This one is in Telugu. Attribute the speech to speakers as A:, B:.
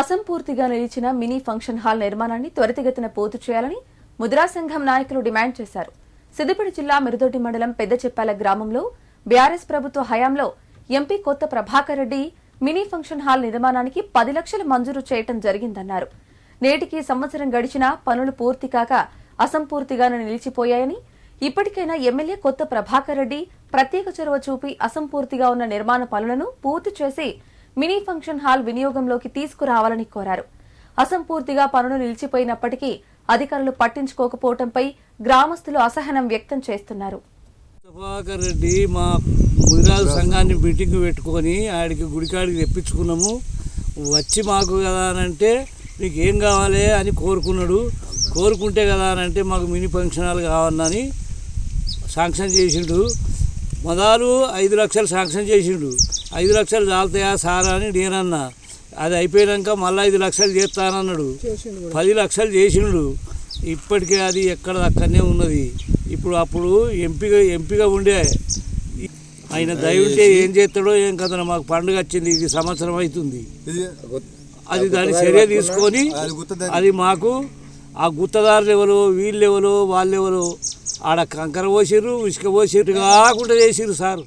A: అసంపూర్తిగా నిలిచిన మినీ ఫంక్షన్ హాల్ నిర్మాణాన్ని త్వరితగతిన పూర్తి చేయాలని ముద్రా సంఘం నాయకులు డిమాండ్ చేశారు. సిద్దిపేట జిల్లా మిరుదొడ్డి మండలం పెద్దచెప్పాల గ్రామంలో బీఆర్ఎస్ ప్రభుత్వ హయాంలో MP Kotha Prabhakar Reddy mini function hall నిర్మాణానికి పది లక్షలు మంజూరు చేయటం జరిగిందన్నారు. నేటికి సంవత్సరం గడిచినా పనులు పూర్తి కాక అసంపూర్తిగానే నిలిచిపోయాయని ఇప్పటికైనా ఎమ్మెల్యే కొత్త ప్రభాకర్ రెడ్డి ప్రత్యేక చొరవ చూపి అసంపూర్తిగా ఉన్న నిర్మాణ పనులను పూర్తి చేసి మినీ ఫంక్షన్ హాల్ వినియోగంలోకి తీసుకురావాలని కోరారు. అసంపూర్తిగా పనులు నిలిచిపోయినప్పటికీ అధికారులు పట్టించుకోకపోవడంపై గ్రామస్తులు అసహనం వ్యక్తం చేస్తున్నారు.
B: ప్రభాకర్ రెడ్డి మా ముదిరాజు సంఘాన్ని మీటింగ్ పెట్టుకొని ఆడికి గుడికాడికి తెప్పించుకున్నాము. వచ్చి మాకు కదా అని అంటే మీకు ఏం కావాలి అని కోరుకున్నాడు. కోరుకుంటే కదా అని అంటే మాకు మినీ ఫంక్షన్ హాల్ కావాలని శాంక్షన్ చేసిండు. మొదలు ఐదు లక్షలు శాంక్షన్ చేసిండు. ఐదు లక్షలు చాలుతాయా సార్ అని నేనన్నా. అది అయిపోయాక మళ్ళీ ఐదు లక్షలు చేస్తానన్నాడు. పది లక్షలు చేసిండు. ఇప్పటికే అది ఎక్కడ అక్కడనే ఉన్నది. ఇప్పుడు అప్పుడు ఎంపీగా ఎంపీగా ఉండే ఆయన దయ ఉంటే ఏం చేస్తాడో ఏం కదా మాకు పండుగ వచ్చింది. ఇది సంవత్సరం అవుతుంది. అది దాని చర్య తీసుకొని. అది మాకు ఆ గుత్తదారులు ఎవరు వీళ్ళు ఎవరు వాళ్ళు ఎవరు ఆడ కంకర పోసిర్రు ఇసుక పోసిర్రు కాకుండా చేసిర్రు సార్.